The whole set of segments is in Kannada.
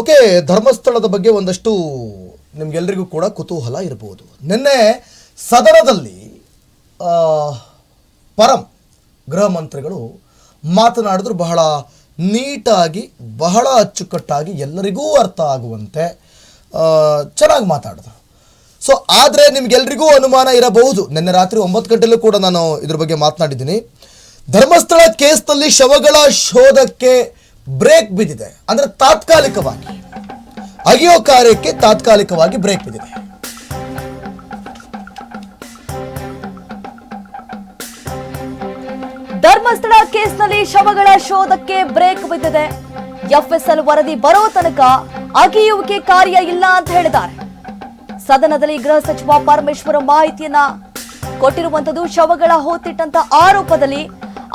ಓಕೆ, ಧರ್ಮಸ್ಥಳದ ಬಗ್ಗೆ ಒಂದಷ್ಟು ನಿಮ್ಗೆಲ್ರಿಗೂ ಕೂಡ ಕುತೂಹಲ ಇರಬಹುದು ನಿನ್ನೆ ಸದನದಲ್ಲಿ ಪರಂ ಗೃಹ ಮಂತ್ರಿಗಳು ಮಾತನಾಡಿದ್ರು, ಬಹಳ ನೀಟಾಗಿ, ಬಹಳ ಅಚ್ಚುಕಟ್ಟಾಗಿ ಎಲ್ಲರಿಗೂ ಅರ್ಥ ಆಗುವಂತೆ ಚೆನ್ನಾಗಿ ಮಾತಾಡಿದ್ರು. ಸೊ ಆದರೆ ನಿಮ್ಗೆಲ್ರಿಗೂ ಅನುಮಾನ ಇರಬಹುದು. ನಿನ್ನೆ ರಾತ್ರಿ ಒಂಬತ್ತು ಗಂಟೆಲೂ ಕೂಡ ನಾನು ಇದ್ರ ಬಗ್ಗೆ ಮಾತನಾಡಿದ್ದೀನಿ. ಧರ್ಮಸ್ಥಳ ಕೇಸ್ನಲ್ಲಿ ಶವಗಳ ಶೋಧಕ್ಕೆ ಬ್ರೇಕ್ ಬಿದ್ದಿದೆ. ಅಂದ್ರೆ ತಾತ್ಕಾಲಿಕವಾಗಿ. ಅಗಿಯೋ ಕಾರ್ಯಕ್ಕೆ ತಾತ್ಕಾಲಿಕವಾಗಿ ಬ್ರೇಕ್ ಬಿದ್ದಿದೆ. ಧರ್ಮಸ್ಥಳ ಕೇಸ್ನಲ್ಲಿ ಶವಗಳ ಶೋಧಕ್ಕೆ ಬ್ರೇಕ್ ಬಿದ್ದಿದೆ. ಎಫ್ಎಸ್ಎಲ್ ವರದಿ ಬರೋ ತನಕ ಅಗಿಯುವಿಕೆ ಕಾರ್ಯ ಇಲ್ಲ ಅಂತ ಹೇಳಿದ್ದಾರೆ. ಸದನದಲ್ಲಿ ಗೃಹ ಸಚಿವ ಪರಮೇಶ್ವರ ಮಾಹಿತಿಯನ್ನ ಕೊಟ್ಟಿರುವಂತದ್ದು ಶವಗಳ ಹೋತಿಟ್ಟಂತ ಆರೋಪದಲ್ಲಿ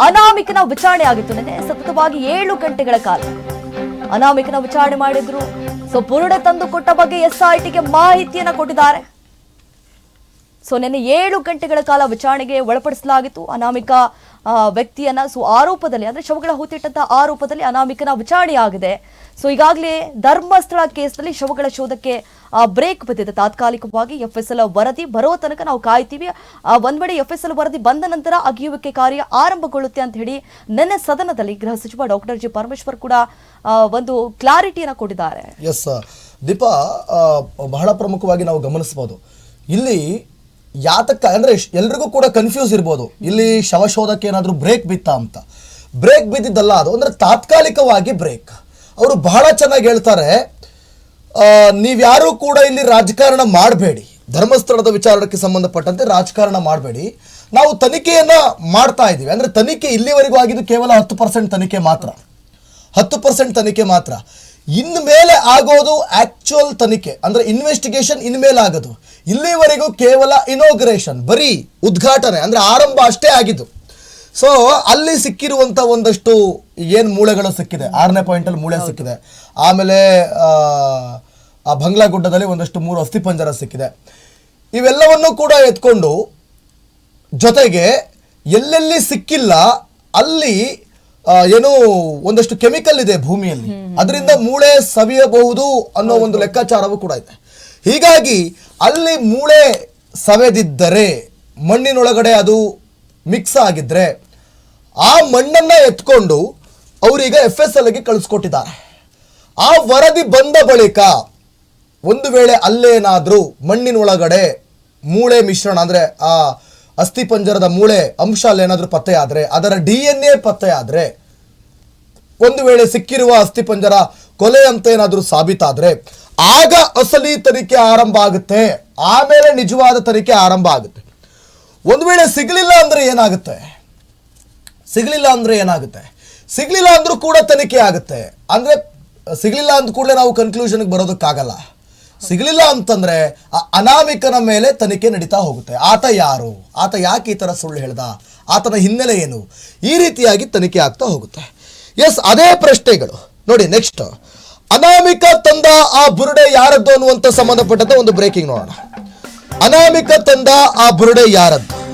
ಅನಾಮಿಕನ ವಿಚಾರಣೆ ಆಗಿತ್ತು ನಿನ್ನೆ. ಸತತವಾಗಿ ಏಳು ಗಂಟೆಗಳ ಕಾಲ. ಅನಾಮಿಕನ ವಿಚಾರಣೆ ಮಾಡಿದ್ರು. ಸೊ ಪುರುಡೆ ತಂದು ಕೊಟ್ಟ ಬಗ್ಗೆ ಎಸ್ಐಟಿಗೆ ಮಾಹಿತಿಯನ್ನ ಕೊಟ್ಟಿದ್ದಾರೆ. ಸೊ ನಿನ್ನೆ ಏಳು ಗಂಟೆಗಳ ಕಾಲ ವಿಚಾರಣೆಗೆ ಒಳಪಡಿಸಲಾಗಿತ್ತು. ಅನಾಮಿಕ ವ್ಯಕ್ತಿಯನ್ನ, ಸೊ ಆರೋಪದಲ್ಲಿ, ಅಂದ್ರೆ ಶವಗಳ ಹೂತಿಟ್ಟಂತ ಆರೋಪದಲ್ಲಿ ಅನಾಮಿಕನ ವಿಚಾರಣೆ ಆಗಿದೆ ಸೊ ಈಗಾಗಲೇ ಧರ್ಮಸ್ಥಳ ಕೇಸ್ನಲ್ಲಿ ಶವಗಳ ಶೋಧಕ್ಕೆ ಬ್ರೇಕ್ ಬಿದ್ದಿದೆ. ತಾತ್ಕಾಲಿಕವಾಗಿ ಎಫ್ ಎಸ್ ಎಲ್ ವರದಿ ಬರೋ ತನಕ ನಾವು ಕಾಯ್ತೀವಿ. ಒಂದ್ ವೇಳೆ ಎಫ್ ಎಸ್ ಎಲ್ ವರದಿ ಬಂದ ನಂತರ ಅಗಿಯುವಿಕೆ ಕಾರ್ಯ ಆರಂಭಗೊಳ್ಳುತ್ತೆ ಅಂತ ಹೇಳಿ ನಿನ್ನೆ ಸದನದಲ್ಲಿ ಗೃಹ ಸಚಿವ ಡಾಕ್ಟರ್ ಜಿ. ಪರಮೇಶ್ವರ್ ಕೂಡ ಒಂದು ಕ್ಲಾರಿಟಿಯನ್ನು ಕೊಟ್ಟಿದ್ದಾರೆ. ಎಸ್ ದೀಪಾ ಬಹಳ ಪ್ರಮುಖವಾಗಿ ನಾವು ಗಮನಿಸಬಹುದು. ಇಲ್ಲಿ ಯಾತಕ್ಕ ಅಂದ್ರೆ ಎಲ್ರಿಗೂ ಕೂಡ ಕನ್ಫ್ಯೂಸ್ ಇರ್ಬೋದು. ಇಲ್ಲಿ ಶವಶೋಧಕ್ಕೆ ಏನಾದರೂ ಬ್ರೇಕ್ ಬಿತ್ತಾ ಅಂತ. ಬ್ರೇಕ್ ಬಿದ್ದಿದ್ದಲ್ಲ ಅದು. ಅಂದ್ರೆ ತಾತ್ಕಾಲಿಕವಾಗಿ ಬ್ರೇಕ್ ಅವರು ಬಹಳ ಚೆನ್ನಾಗಿ ಹೇಳ್ತಾರೆ ನೀವ್ಯಾರೂ ಕೂಡ ಇಲ್ಲಿ ರಾಜಕಾರಣ ಮಾಡಬೇಡಿ. ಧರ್ಮಸ್ಥಳದ ವಿಚಾರಕ್ಕೆ ಸಂಬಂಧಪಟ್ಟಂತೆ ರಾಜಕಾರಣ ಮಾಡಬೇಡಿ. ನಾವು ತನಿಖೆಯನ್ನ ಮಾಡ್ತಾ ಇದ್ದೀವಿ. ಅಂದ್ರೆ ತನಿಖೆ ಇಲ್ಲಿವರೆಗೂ ಆಗಿದ್ದು ಕೇವಲ ಹತ್ತು ಪರ್ಸೆಂಟ್ ತನಿಖೆ ಮಾತ್ರ. ಹತ್ತು ಪರ್ಸೆಂಟ್ ತನಿಖೆ ಮಾತ್ರ. ಇನ್ನು ಮೇಲೆ ಆಗೋದು ಆಕ್ಚುಯಲ್ ತನಿಖೆ ಅಂದ್ರೆ ಇನ್ವೆಸ್ಟಿಗೇಷನ್ ಇನ್ಮೇಲೆ ಆಗೋದು. ಇಲ್ಲಿವರೆಗೂ ಕೇವಲ ಇನೋಗ್ರೇಷನ್ ಬರೀ ಉದ್ಘಾಟನೆ ಅಂದ್ರೆ ಆರಂಭ ಅಷ್ಟೇ ಆಗಿದ್ದು. ಸೊ ಅಲ್ಲಿ ಸಿಕ್ಕಿರುವಂತ ಒಂದಷ್ಟು ಏನು ಮೂಳೆಗಳು ಸಿಕ್ಕಿದೆ ಆರನೇ ಪಾಯಿಂಟಲ್ಲಿ ಮೂಳೆ ಸಿಕ್ಕಿದೆ. ಆಮೇಲೆ ಆ, ಆ ಬಂಗ್ಲಾ ಗುಡ್ಡದಲ್ಲಿ ಒಂದಷ್ಟು ಮೂರು ಅಸ್ಥಿಪಂಜರ ಸಿಕ್ಕಿದೆ. ಇವೆಲ್ಲವನ್ನು ಕೂಡ ಎತ್ಕೊಂಡು ಜೊತೆಗೆ ಎಲ್ಲೆಲ್ಲಿ ಸಿಕ್ಕಿಲ್ಲ ಅಲ್ಲಿ ಏನು ಒಂದಷ್ಟು ಕೆಮಿಕಲ್ ಇದೆ ಭೂಮಿಯಲ್ಲಿ. ಅದರಿಂದ ಮೂಳೆ ಸವಿಯಬಹುದು ಅನ್ನೋ ಒಂದು ಲೆಕ್ಕಾಚಾರವೂ ಕೂಡ ಇದೆ. ಹೀಗಾಗಿ ಅಲ್ಲಿ ಮೂಳೆ ಸವೆದಿದ್ದರೆ ಮಣ್ಣಿನೊಳಗಡೆ ಅದು ಮಿಕ್ಸ್ ಆಗಿದ್ರೆ ಆ ಮಣ್ಣನ್ನ ಎತ್ಕೊಂಡು ಅವರೀಗ ಎಫ್ ಎಸ್ ಎಲ್ಗೆ ಕಳಿಸ್ಕೊಟ್ಟಿದ್ದಾರೆ. ಆ ವರದಿ ಬಂದ ಬಳಿಕ ಒಂದು ವೇಳೆ ಅಲ್ಲೇನಾದರೂ ಮಣ್ಣಿನೊಳಗಡೆ ಮೂಳೆ ಮಿಶ್ರಣ ಅಂದರೆ ಆ ಅಸ್ಥಿಪಂಜರದ ಮೂಳೆ ಅಂಶ ಏನಾದರೂ ಪತ್ತೆ ಅದರ ಡಿ ಎನ್ ಎ ಪತ್ತೆ ಆದರೆ ಒಂದು ವೇಳೆ ಸಿಕ್ಕಿರುವ ಅಸ್ಥಿಪಂಜರ ಕೊಲೆ ಅಂತ ಏನಾದರೂ ಸಾಬೀತಾದರೆ, ಆಗ ಅಸಲಿ ತನಿಖೆ ಆರಂಭ ಆಗುತ್ತೆ. ಆಮೇಲೆ ನಿಜವಾದ ತನಿಖೆ ಆರಂಭ ಆಗುತ್ತೆ. ಒಂದು ವೇಳೆ ಸಿಗಲಿಲ್ಲ ಅಂದರೆ ಏನಾಗುತ್ತೆ? ಸಿಗಲಿಲ್ಲ ಅಂದರೆ ಏನಾಗುತ್ತೆ? ಸಿಗಲಿಲ್ಲ ಅಂದರೂ ಕೂಡ ತನಿಖೆ ಆಗುತ್ತೆ. ಅಂದರೆ, ಸಿಗಲಿಲ್ಲ ಅಂದ ಕೂಡಲೇ ನಾವು ಕನ್ಕ್ಲೂಷನ್ಗೆ ಬರೋದಕ್ಕಾಗಲ್ಲ. ಸಿಗ್ಲಿಲ್ಲ ಅಂತಂದ್ರೆ ಆ ಅನಾಮಿಕನ ಮೇಲೆ ತನಿಖೆ ನಡೀತಾ ಹೋಗುತ್ತೆ. ಆತ ಯಾರು? ಆತ ಯಾಕೆ ಈ ಥರ ಸುಳ್ಳು ಹೇಳ್ದ? ಆತನ ಹಿನ್ನೆಲೆ ಏನು? ಈ ರೀತಿಯಾಗಿ ತನಿಖೆ ಆಗ್ತಾ ಹೋಗುತ್ತೆ. ಎಸ್, ಅದೇ ಪ್ರಶ್ನೆಗಳು. ನೋಡಿ ನೆಕ್ಸ್ಟ್ ಅನಾಮಿಕ ತಂದ ಆ ಬುರುಡೆ ಯಾರದ್ದು ಅನ್ನುವಂತ ಸಂಬಂಧಪಟ್ಟಂತೆ ಒಂದು ಬ್ರೇಕಿಂಗ್ ನೋಡೋಣ. ಅನಾಮಿಕ ತಂದ ಆ ಬುರುಡೆ ಯಾರದ್ದು?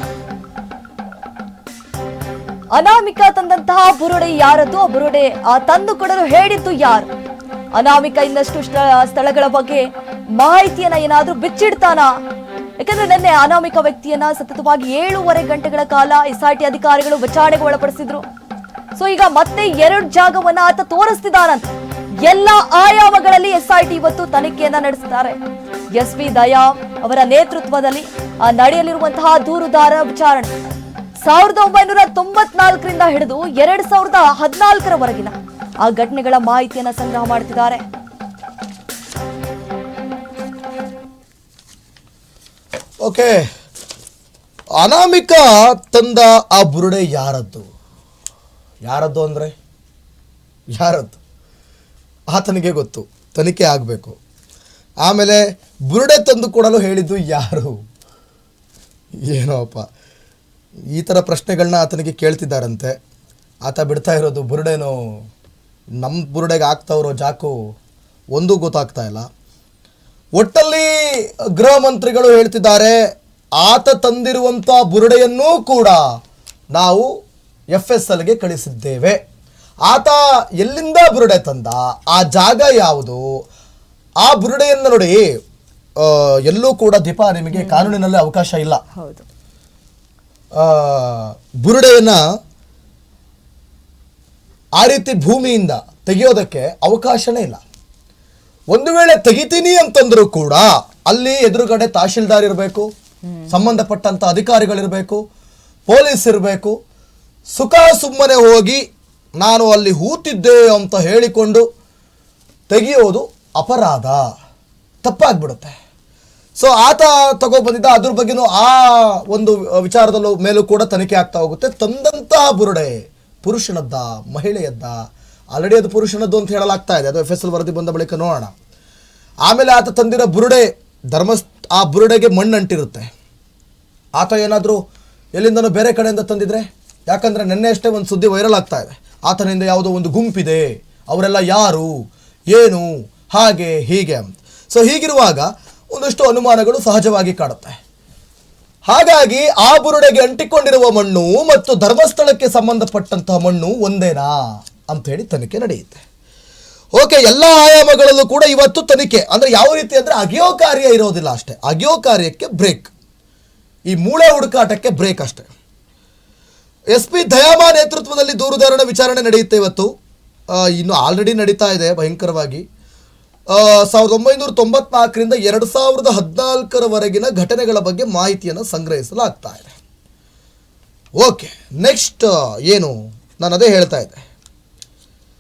ಅನಾಮಿಕ ತಂದಂತಹ ಬುರುಡೆ ಯಾರದ್ದು? ಆ ಬುರುಡೆ ತಂದು ಕೊಡಲು ಹೇಳಿದ್ದು ಯಾರು? ಅನಾಮಿಕ ಇನ್ನಷ್ಟು ಸ್ಥ- ಸ್ಥಳಗಳ ಬಗ್ಗೆ ಮಾಹಿತಿಯನ್ನ ಏನಾದ್ರೂ ಬಿಚ್ಚಿಡ್ತಾನ? ಯಾಕಂದ್ರೆ ನಿನ್ನೆ ಅನಾಮಿಕ ವ್ಯಕ್ತಿಯನ್ನ ಸತತವಾಗಿ ಏಳೂವರೆ ಗಂಟೆಗಳ ಕಾಲ ಎಸ್ಐಟಿ ಅಧಿಕಾರಿಗಳು ವಿಚಾರಣೆಗೆ ಒಳಪಡಿಸಿದ್ರು. ಸೊ ಈಗ ಮತ್ತೆ ಎರಡು ಜಾಗವನ್ನ ಆತ ತೋರಿಸ್ತಿದ್ದಾನಂತ ಎಲ್ಲ ಆಯಾಮಗಳಲ್ಲಿ ಎಸ್ಐಟಿ ಇವತ್ತು ತನಿಖೆಯನ್ನ ನಡೆಸ್ತಾರೆ. ಎಸ್ ವಿ ದಯಾ ಅವರ ನೇತೃತ್ವದಲ್ಲಿ ಆ ನಡೆಯಲಿರುವಂತಹ ದೂರುದಾರ ವಿಚಾರಣೆ. ಸಾವಿರದ ಒಂಬೈನೂರ ತೊಂಬತ್ನಾಲ್ಕರಿಂದ ಹಿಡಿದು ಎರಡ್ ಸಾವಿರದ ಹದಿನಾಲ್ಕರವರೆಗಿನ ಆ ಘಟನೆಗಳ ಮಾಹಿತಿಯನ್ನ ಸಂಗ್ರಹ ಮಾಡ್ತಿದ್ದಾರೆ. ಓಕೆ. ಅನಾಮಿಕ ತಂದ ಆ ಬುರುಡೆ ಯಾರದ್ದು? ಯಾರದ್ದು ಅಂದರೆ? ಯಾರದ್ದು? ಆತನಿಗೆ ಗೊತ್ತು. ತನಿಖೆ ಆಗಬೇಕು. ಆಮೇಲೆ ಬುರುಡೆ ತಂದು ಕೊಡಲು ಹೇಳಿದ್ದು ಯಾರು? ಏನೋಪ್ಪ ಈ ಥರ ಪ್ರಶ್ನೆಗಳನ್ನ ಆತನಿಗೆ ಕೇಳ್ತಿದ್ದಾರಂತೆ. ಆತ ಬಿಡ್ತಾ ಇರೋದು ಬುರುಡೆನೋ? ನಮ್ಮ ಬುರುಡೆಗೆ ಆಗ್ತಾವ್ರೋ ಜಾಕು ಒಂದೂ ಗೊತ್ತಾಗ್ತಾ ಇಲ್ಲ. ಒಟ್ಟಲ್ಲಿ ಗೃಹ ಮಂತ್ರಿಗಳು ಹೇಳ್ತಿದ್ದಾರೆ ಆತ ತಂದಿರುವಂಥ ಬುರುಡೆಯನ್ನೂ ಕೂಡ ನಾವು ಎಫ್ ಎಸ್ ಎಲ್ಗೆ ಕಳಿಸಿದ್ದೇವೆ. ಆತ ಎಲ್ಲಿಂದ ಬುರುಡೆ ತಂದ ಆ ಜಾಗ ಯಾವುದು? ಆ ಬುರುಡೆಯನ್ನು ನೋಡಿ ಎಲ್ಲೂ ಕೂಡ ದೀಪ ನಿಮಗೆ ಕಾನೂನಿನಲ್ಲಿ ಅವಕಾಶ ಇಲ್ಲ. ಬುರುಡೆಯನ್ನ ಆ ರೀತಿ ಭೂಮಿಯಿಂದ ತೆಗೆಯೋದಕ್ಕೆ ಅವಕಾಶನೇ ಇಲ್ಲ. ಒಂದು ವೇಳೆ ತೆಗಿತೀನಿ ಅಂತಂದ್ರೂ ಕೂಡ ಅಲ್ಲಿ ಎದುರುಗಡೆ ತಹಶೀಲ್ದಾರ್ ಇರಬೇಕು, ಸಂಬಂಧಪಟ್ಟಂತ ಅಧಿಕಾರಿಗಳಿರಬೇಕು, ಪೊಲೀಸ್ ಇರಬೇಕು. ಸುಖ ಸುಮ್ಮನೆ ಹೋಗಿ ನಾನು ಅಲ್ಲಿ ಹೂತಿದ್ದೆ ಅಂತ ಹೇಳಿಕೊಂಡು ತೆಗೆಯೋದು ಅಪರಾಧ. ತಪ್ಪಾಗ್ಬಿಡುತ್ತೆ. ಸೊ ಆತ ತಗೋ ಬಂದಿದ್ದ ಅದ್ರ ಬಗ್ಗೆನೂ ಆ ಒಂದು ವಿಚಾರದಲ್ಲೂ ಮೇಲೂ ಕೂಡ ತನಿಖೆ ಆಗ್ತಾ ಹೋಗುತ್ತೆ. ತಂದಂತಹ ಬುರುಡೆ, ಪುರುಷನದ್ದ, ಮಹಿಳೆಯದ್ದ ಆಲ್ರೆಡಿ ಅದು ಪುರುಷನದ್ದು ಅಂತ ಹೇಳಲಾಗ್ತಾ ಇದೆ. ಅದು ಎಫ್ ಎಸ್ ಎಲ್ ವರದಿ ಬಂದ ಬಳಿಕ ನೋಡೋಣ. ಆಮೇಲೆ ಆತ ತಂದಿರೋ ಬುರುಡೆ ಧರ್ಮಸ್ ಆ ಬುರುಡೆಗೆ ಮಣ್ಣು ಅಂಟಿರುತ್ತೆ ಆತ ಏನಾದರೂ ಎಲ್ಲಿಂದನೋ ಬೇರೆ ಕಡೆಯಿಂದ ತಂದಿದ್ರೆ? ಯಾಕಂದರೆ ನಿನ್ನೆ ಅಷ್ಟೇ ಒಂದು ಸುದ್ದಿ ವೈರಲ್ ಆಗ್ತಾ ಇದೆ. ಆತನಿಂದ ಯಾವುದೋ ಒಂದು ಗುಂಪಿದೆ. ಅವರೆಲ್ಲ ಯಾರು? ಏನು? ಹಾಗೆ, ಹೀಗೆ ಅಂತ. ಸೊ ಹೀಗಿರುವಾಗ ಒಂದಷ್ಟು ಅನುಮಾನಗಳು ಸಹಜವಾಗಿ ಕಾಡುತ್ತೆ. ಹಾಗಾಗಿ ಆ ಬುರುಡೆಗೆ ಅಂಟಿಕೊಂಡಿರುವ ಮಣ್ಣು ಮತ್ತು ಧರ್ಮಸ್ಥಳಕ್ಕೆ ಸಂಬಂಧಪಟ್ಟಂತಹ ಮಣ್ಣು ಒಂದೇನಾ? ಅಂತ ಹೇಳಿ ತನಿಖೆ ನಡೆಯುತ್ತೆ. ಓಕೆ, ಎಲ್ಲ ಆಯಾಮಗಳಲ್ಲೂ ಕೂಡ ಇವತ್ತು ತನಿಖೆ. ಅಂದ್ರೆ ಯಾವ ರೀತಿ ಅಂದ್ರೆ ಅಗಿಯೋ ಕಾರ್ಯ ಇರೋದಿಲ್ಲ ಅಷ್ಟೇ. ಅಗಿಯೋ ಕಾರ್ಯಕ್ಕೆ ಬ್ರೇಕ್ ಈ ಮೂಳೆ ಹುಡುಕಾಟಕ್ಕೆ ಬ್ರೇಕ್ ಅಷ್ಟೇ. ಎಸ್ ಪಿ ದಯಾಮಾ ನೇತೃತ್ವದಲ್ಲಿ ದೂರುದಾರನ ವಿಚಾರಣೆ ನಡೆಯುತ್ತೆ ಇವತ್ತು. ಇನ್ನು ಆಲ್ರೆಡಿ ನಡೀತಾ ಇದೆ ಭಯಂಕರವಾಗಿ. ಸಾವಿರದ ಒಂಬೈನೂರ ತೊಂಬತ್ನಾಲ್ಕರಿಂದ ಎರಡು ಸಾವಿರದ ಹದಿನಾಲ್ಕರವರೆಗಿನ ಘಟನೆಗಳ ಬಗ್ಗೆ ಮಾಹಿತಿಯನ್ನು ಸಂಗ್ರಹಿಸಲಾಗ್ತಾ ಇದೆ. ಓಕೆ ನೆಕ್ಸ್ಟ್ ಏನು? ನಾನು ಅದೇ ಹೇಳ್ತಾ ಇದ್ದೆ.